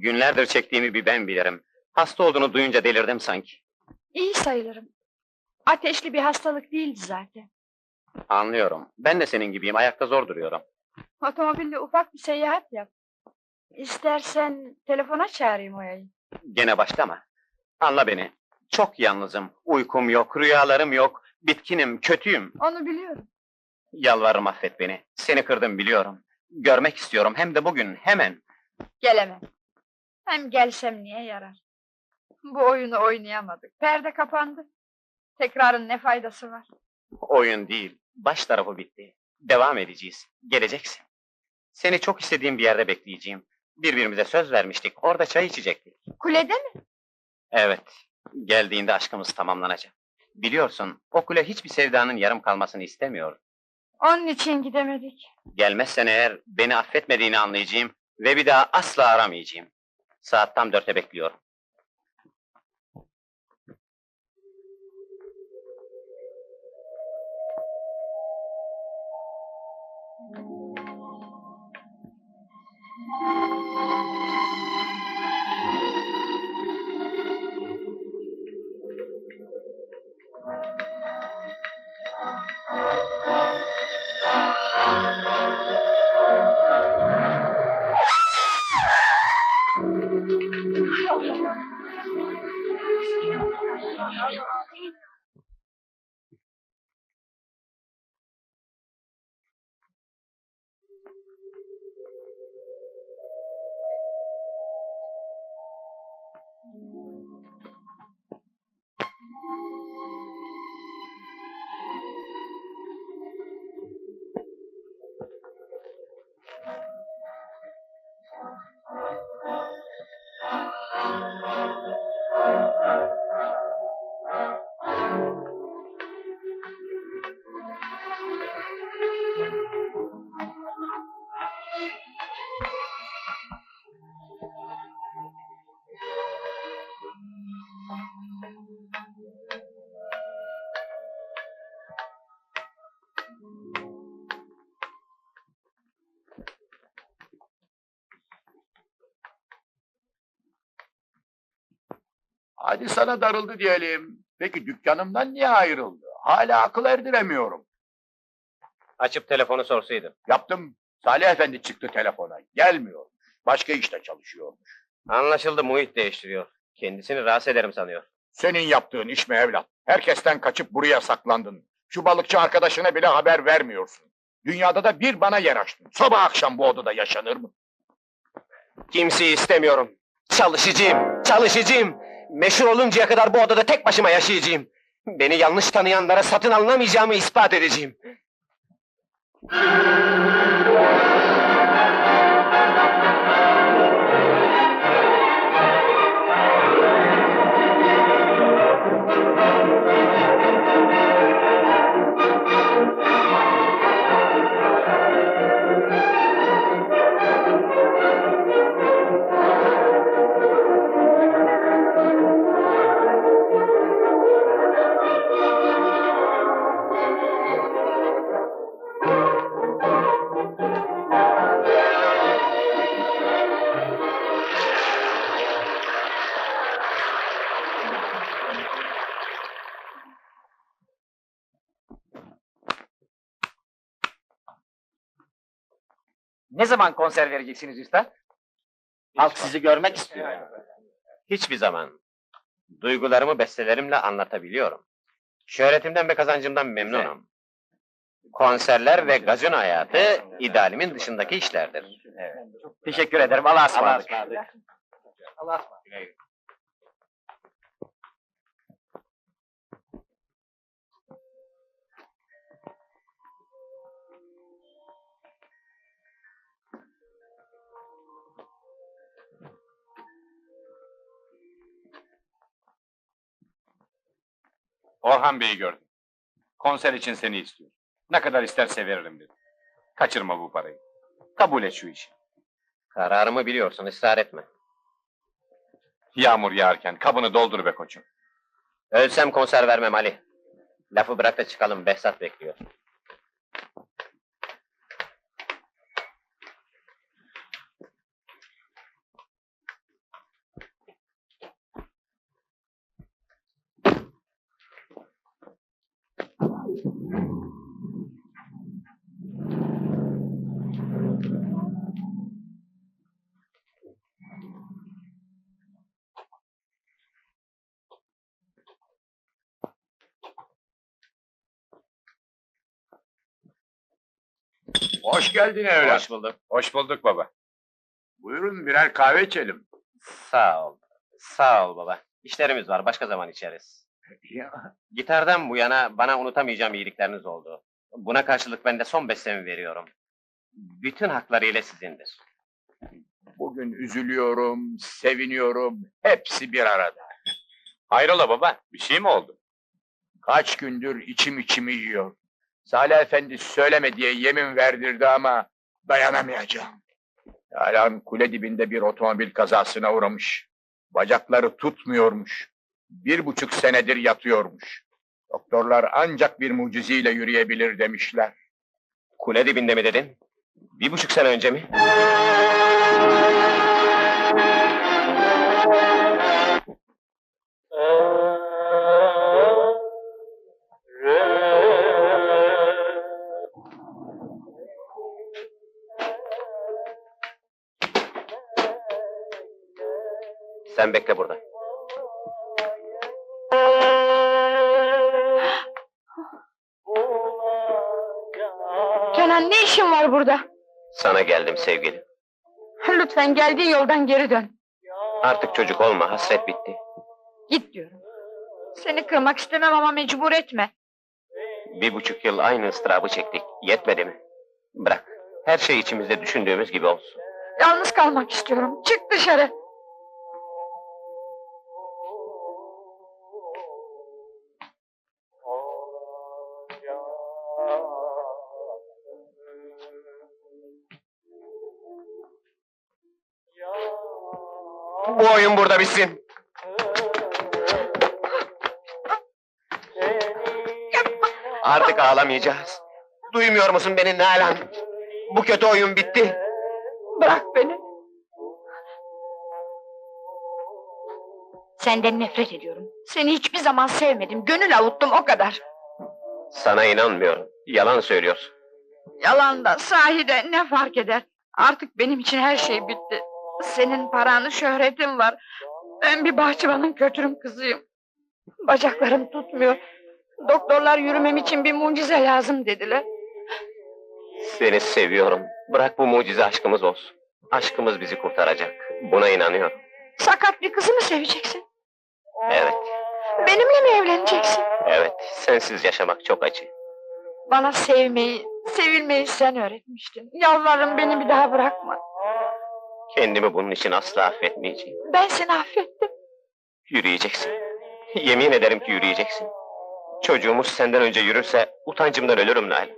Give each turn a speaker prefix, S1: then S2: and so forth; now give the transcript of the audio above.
S1: Günlerdir çektiğimi bir ben bilirim. Hasta olduğunu duyunca delirdim sanki.
S2: İyi sayılırım. Ateşli bir hastalık değildi zaten.
S1: Anlıyorum. Ben de senin gibiyim. Ayakta zor duruyorum.
S2: Otomobille ufak bir seyahat yap. İstersen telefona çağırayım Oya'yı.
S1: Gene başlama. Anla beni. Çok yalnızım. Uykum yok, rüyalarım yok. Bitkinim, kötüyüm.
S2: Onu biliyorum.
S1: Yalvarırım affet beni. Seni kırdım biliyorum. Görmek istiyorum hem de bugün, hemen.
S2: Gelemem. Hem gelsem niye yarar? Bu oyunu oynayamadık. Perde kapandı. Tekrarın ne faydası var?
S1: Oyun değil, baş tarafı bitti. Devam edeceğiz. Geleceksin. Seni çok istediğim bir yerde bekleyeceğim. Birbirimize söz vermiştik. Orada çay içecektik.
S2: Kulede mi?
S1: Evet. Geldiğinde aşkımız tamamlanacak. Biliyorsun, o kule hiçbir sevdanın yarım kalmasını istemiyor.
S2: Onun için gidemedik.
S1: Gelmezsen eğer beni affetmediğini anlayacağım ve bir daha asla aramayacağım. Saat tam dörtte bekliyorum. Thank you.
S3: Hadi sana darıldı diyelim. Peki dükkanımdan niye ayrıldı? Hala akıl erdiremiyorum.
S1: Açıp telefonu sorsaydım.
S3: Yaptım. Salih Efendi çıktı telefona. Gelmiyormuş. Başka işte çalışıyormuş.
S1: Anlaşıldı muhit değiştiriyor. Kendisini rahatsız ederim sanıyor.
S3: Senin yaptığın iş mi evlat? Herkesten kaçıp buraya saklandın. Şu balıkçı arkadaşına bile haber vermiyorsun. Dünyada da bir bana yer açtın. Sabah akşam bu odada yaşanır mı?
S1: Kimseyi istemiyorum. Çalışacağım, çalışacağım. Meşhur oluncaya kadar bu odada tek başıma yaşayacağım. Beni yanlış tanıyanlara satın alınamayacağımı ispat edeceğim.
S4: Ne zaman konser vereceksiniz usta?
S1: Halk sizi görmek istiyor. Hiçbir zaman. Duygularımı bestelerimle anlatabiliyorum. Şöhretimden ve kazancımdan memnunum. Konserler ve gazino hayatı idealimin dışındaki işlerdir.
S4: Teşekkür ederim. Allah'a ısmarladık.
S1: Allah'a ısmarladık.
S5: Orhan Bey'i gördüm. Konser için seni istiyor. Ne kadar isterse veririm dedi. Kaçırma bu parayı. Kabul et şu işi.
S1: Kararımı biliyorsun, ısrar etme.
S5: Yağmur yağarken kabını doldur be koçum.
S1: Ölsem konser vermem Ali. Lafı bırak da çıkalım, Behzat bekliyor.
S3: Hoş geldin evlat.
S5: Hoş bulduk. Hoş bulduk baba.
S3: Buyurun birer kahve içelim.
S1: Sağ ol. Sağ ol baba. İşlerimiz var, başka zaman içeriz.
S3: Ya,
S1: Gitardan bu yana bana unutamayacağım iyilikleriniz oldu. Buna karşılık ben de son bestemi veriyorum. Bütün haklarıyla sizindir.
S3: bugün üzülüyorum, seviniyorum. Hepsi bir arada.
S5: Hayrola baba? Bir şey mi oldu?
S3: Kaç gündür içim içimi yiyor. Salih Efendi söyleme diye yemin verdirdi ama dayanamayacağım. Yalan kule dibinde bir otomobil kazasına uğramış. Bacakları tutmuyormuş. Bir buçuk senedir yatıyormuş. Doktorlar ancak bir mucizeyle yürüyebilir demişler.
S1: Kule dibinde mi dedin? Bir buçuk sene önce mi? Sen bekle burada.
S2: Kenan ne işin var burada?
S1: Sana geldim sevgilim.
S2: Lütfen geldiğin yoldan geri dön.
S1: Artık çocuk olma, hasret bitti.
S2: Git diyorum. Seni kırmak istemem ama mecbur etme.
S1: Bir buçuk yıl aynı ıstırabı çektik. Yetmedi mi? Bırak. Her şey içimizde düşündüğümüz gibi olsun.
S2: Yalnız kalmak istiyorum. Çık dışarı.
S1: Bu oyun burada bitsin. Artık ağlamayacağız. Duymuyor musun beni Nalan? Bu kötü oyun bitti.
S2: Bırak beni. Senden nefret ediyorum. Seni hiçbir zaman sevmedim. Gönül avuttum o kadar.
S1: Sana inanmıyorum. Yalan söylüyorsun.
S2: Yalan da sahi de ne fark eder? Artık benim için her şey bitti. Senin paranı, şöhretin var. Ben bir bahçıvanın kötürüm kızıyım. Bacaklarım tutmuyor. Doktorlar yürümem için bir mucize lazım dediler.
S1: Seni seviyorum. Bırak bu mucize aşkımız olsun. Aşkımız bizi kurtaracak. Buna inanıyorum.
S2: Sakat bir kızı mı seveceksin?
S1: Evet,
S2: Benimle mi evleneceksin?
S1: evet. Sensiz yaşamak çok acı.
S2: Bana sevmeyi, sevilmeyi sen öğretmiştin. Yalvarırım beni bir daha bırakma.
S1: Kendimi bunun için asla affetmeyeceğim.
S2: Ben seni affettim.
S1: Yürüyeceksin. Yemin ederim ki yürüyeceksin. Çocuğumuz senden önce yürürse utancımdan ölürüm Nalan.